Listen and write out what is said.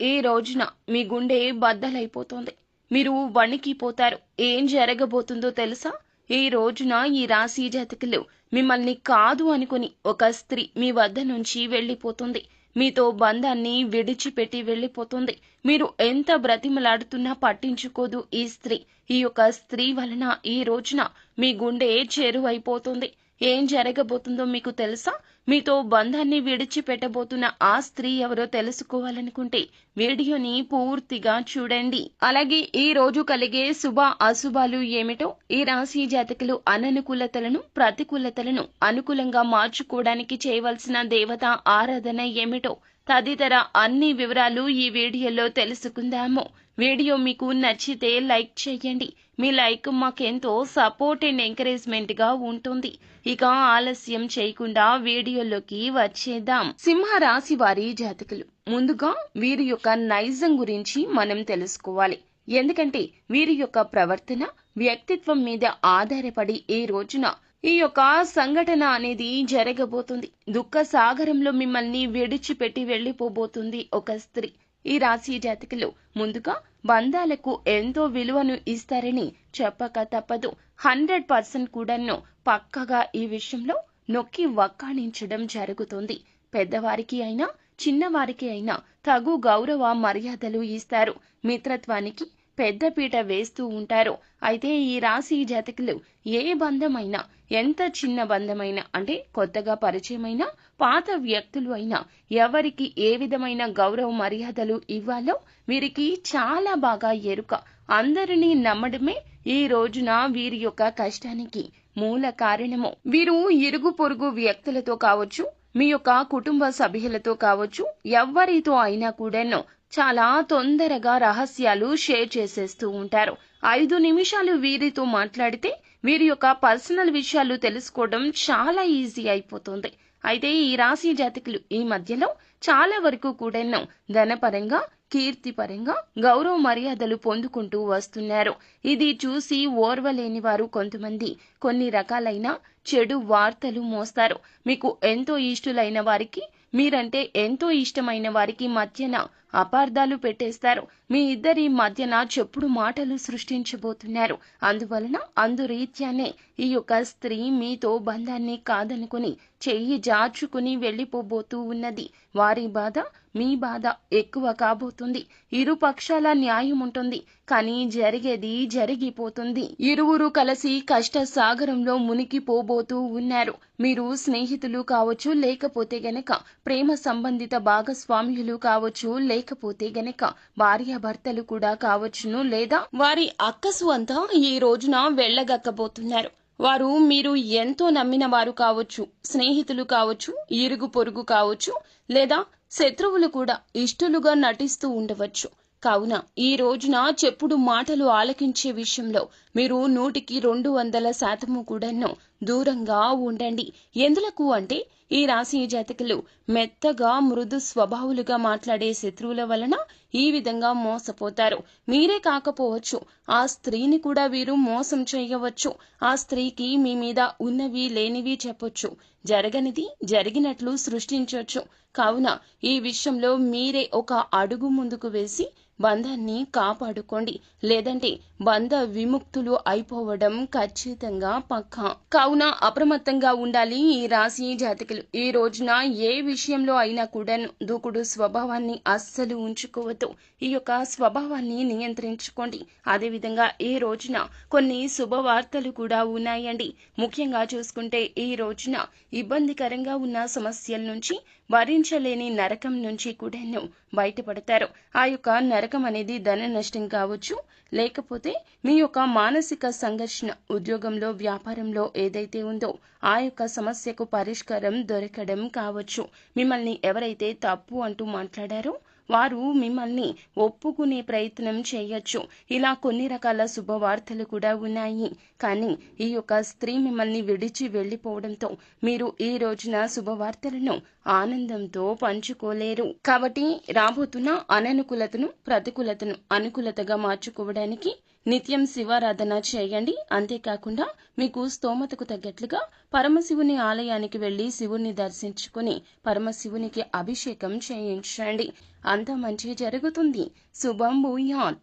ఈ రోజున మీ గుండె బద్దలైపోతుంది. మీరు వణికిపోతారు. ఏం జరగబోతుందో తెలుసా? ఈ రోజున ఈ రాశి జాతకులు మిమ్మల్ని కాదు అనుకుని ఒక స్త్రీ మీ వద్ద నుంచి వెళ్ళిపోతుంది. మీతో బంధాన్ని విడిచిపెట్టి వెళ్ళిపోతుంది. మీరు ఎంత బ్రతిమలాడుతున్నా పట్టించుకోదు ఈ స్త్రీ. ఈ యొక్క స్త్రీ వలన ఈ రోజున మీ గుండె చేరువైపోతుంది. ఏం జరగబోతుందో మీకు తెలుసా? మీతో బంధాన్ని విడిచిపెట్టబోతున్న ఆ స్త్రీ ఎవరో తెలుసుకోవాలనుకుంటే వీడియోని పూర్తిగా చూడండి. అలాగే ఈ రోజు కలిగే శుభ అశుభాలు ఏమిటో ఈ రాశి జాతకులు అననుకూలతలను ప్రతికూలతలను అనుకూలంగా మార్చుకోవడానికి చేయవలసిన దేవత ఆరాధన ఏమిటో తదితర అన్ని వివరాలు ఈ వీడియోలో తెలుసుకుందాము. వీడియో మీకు నచ్చితే లైక్ చేయండి. మీ లైక్ మాకెంతో సపోర్ట్ అండ్ ఎంకరేజ్మెంట్గా ఉంటుంది. ఇక ఆలస్యం చేయకుండా వీడియోలోకి వచ్చేద్దాం. సింహ రాశి వారి జాతకులు. ముందుగా వీరి యొక్క నైజం గురించి మనం తెలుసుకోవాలి. ఎందుకంటే వీరి యొక్క ప్రవర్తన వ్యక్తిత్వం మీద ఆధారపడి ఈ రోజున ఈ యొక్క సంఘటన అనేది జరగబోతుంది. దుఃఖ సాగరంలో మిమ్మల్ని విడిచిపెట్టి వెళ్ళిపోబోతుంది ఒక స్త్రీ. ఈ రాశి జాతకులు ముందుగా బంధాలకు ఎంతో విలువను ఇస్తారని చెప్పక తప్పదు. హండ్రెడ్ పర్సెంట్ కూడాను పక్కగా ఈ విషయంలో నొక్కి వక్కాణించడం జరుగుతుంది. పెద్దవారికి అయినా చిన్నవారికి అయినా తగు గౌరవ మర్యాదలు ఇస్తారు. మిత్రత్వానికి పెద్దపీట వేస్తూ ఉంటారు. అయితే ఈ రాశి జాతకులు ఏ బంధమైనా ఎంత చిన్న బంధమైనా అంటే కొత్తగా పరిచయమైన పాత వ్యక్తులు అయినా ఎవరికి ఏ విధమైన గౌరవ మర్యాదలు ఇవ్వాలో వీరికి చాలా బాగా ఎరుక. అందరినీ నమ్మడమే ఈ రోజున వీరి యొక్క కష్టానికి మూల కారణము. వీరు ఇరుగు పొరుగు వ్యక్తులతో కావచ్చు మీ యొక్క కుటుంబ సభ్యులతో కావచ్చు ఎవరితో అయినా కూడాను చాలా తొందరగా రహస్యాలు షేర్ చేసేస్తూ ఉంటారు. ఐదు నిమిషాలు వీరితో మాట్లాడితే వీరి యొక్క పర్సనల్ విషయాలు తెలుసుకోవడం చాలా ఈజీ అయిపోతుంది. అయితే ఈ రాశి జాతకులు ఈ మధ్యలో చాలా వరకు కూడాను ధనపరంగా కీర్తిపరంగా గౌరవ మర్యాదలు పొందుకుంటూ వస్తున్నారు. ఇది చూసి ఓర్వలేని వారు కొంతమంది కొన్ని రకాలైన చెడు వార్తలు మోస్తారు. మీకు ఎంతో ఇష్టలైన వారికి మీరంటే ఎంతో ఇష్టమైన వారికి మధ్యన అపార్థాలు పెట్టేస్తారు. మీ ఇద్దరి మధ్యన చెప్పుడు మాటలు సృష్టించబోతున్నారు. అందువలన అందురీత్యానే ఈ యొక్క స్త్రీ మీతో బంధాన్ని కాదనుకుని చెయ్యి జార్చుకుని వెళ్ళిపోబోతూ ఉన్నది. వారి బాధ మీ బాధ ఎక్కువ కాబోతుంది. ఇరు పక్షాల న్యాయం ఉంటుంది. కానీ జరిగేది జరిగిపోతుంది. ఇరువురు కలిసి కష్ట సాగరంలో మునిగిపోబోతూ ఉన్నారు. మీరు స్నేహితులు కావచ్చు లేకపోతే గనక ప్రేమ సంబంధిత భాగస్వామ్యులు కావచ్చు లేక లేకపోతే గనక భార్యాభర్తలు కూడా కావచ్చును లేదా? వారి అక్కసు అంతా ఈ రోజున వెళ్ళగక్కబోతున్నారు. వారు మీరు ఎంతో నమ్మిన వారు కావచ్చు స్నేహితులు కావచ్చు ఇరుగు పొరుగు కావచ్చు లేదా శత్రువులు కూడా ఇష్టలుగా నటిస్తూ ఉండవచ్చు. కావున ఈ రోజున చెప్పుడు మాటలు ఆలకించే విషయంలో మీరు నూటికి రెండు వందల శాతము కూడాను దూరంగా ఉండండి. ఎందులకు అంటే ఈ రాశి జాతకులు మెత్తగా మృదు స్వభావులుగా మాట్లాడే శత్రువుల వలన ఈ విధంగా మోసపోతారు. మీరే కాకపోవచ్చు. ఆ స్త్రీని కూడా వీరు మోసం చేయవచ్చు. ఆ స్త్రీకి మీ మీద ఉన్నవి లేనివి చెప్పొచ్చు. జరగనిది జరిగినట్లు సృష్టించవచ్చు కావున ఈ విషయంలో మీరే ఒక అడుగు ముందుకు వేసి బంధాన్ని కాపాడుకోండి. లేదంటే బంధ విముక్తులు అయిపోవడం ఖచ్చితంగా పక్కా. కావున అప్రమత్తంగా ఉండాలి ఈ రాశి జాతకులు. ఈ రోజున ఏ విషయంలో అయినా కూడా దూకుడు స్వభావాన్ని అస్సలు ఉంచుకోవద్దు. ఈ యొక్క స్వభావాన్ని నియంత్రించుకోండి. అదేవిధంగా ఈ రోజున కొన్ని శుభవార్తలు కూడా ఉన్నాయండి. ముఖ్యంగా చూసుకుంటే ఈ రోజున ఇబ్బందికరంగా ఉన్న సమస్యల నుంచి భరించలేని నరకం నుంచి కూడాను బయటపడతారు. ఆ యొక్క నరకం అనేది ధన నష్టం కావచ్చు. లేకపోతే మీ యొక్క మానసిక సంఘర్షణ ఉద్యోగంలో వ్యాపారంలో ఏదైతే ఉందో ఆ యొక్క సమస్యకు పరిష్కారం దొరకడం కావచ్చు. మిమ్మల్ని ఎవరైతే తప్పు అంటూ మాట్లాడారో వారు మిమ్మల్ని ఒప్పుకునే ప్రయత్నం చేయొచ్చు. ఇలా కొన్ని రకాల శుభవార్తలు కూడా ఉన్నాయి. కానీ ఈ యొక్క స్త్రీ మిమ్మల్ని విడిచి వెళ్ళిపోవడంతో మీరు ఈ రోజున శుభవార్తలను ఆనందంతో పంచుకోలేరు. కాబట్టి రాబోతున్న అననుకూలతను ప్రతికూలతను అనుకూలతగా మార్చుకోవడానికి నిత్యం శివారాధన చేయండి. అంతేకాకుండా మీకు స్తోమతకు తగ్గట్లుగా పరమశివుని ఆలయానికి వెళ్ళి శివుణ్ణి దర్శించుకుని పరమశివునికి అభిషేకం చేయించండి. అంత మంచి జరుగుతుంది. శుభం భూయాన్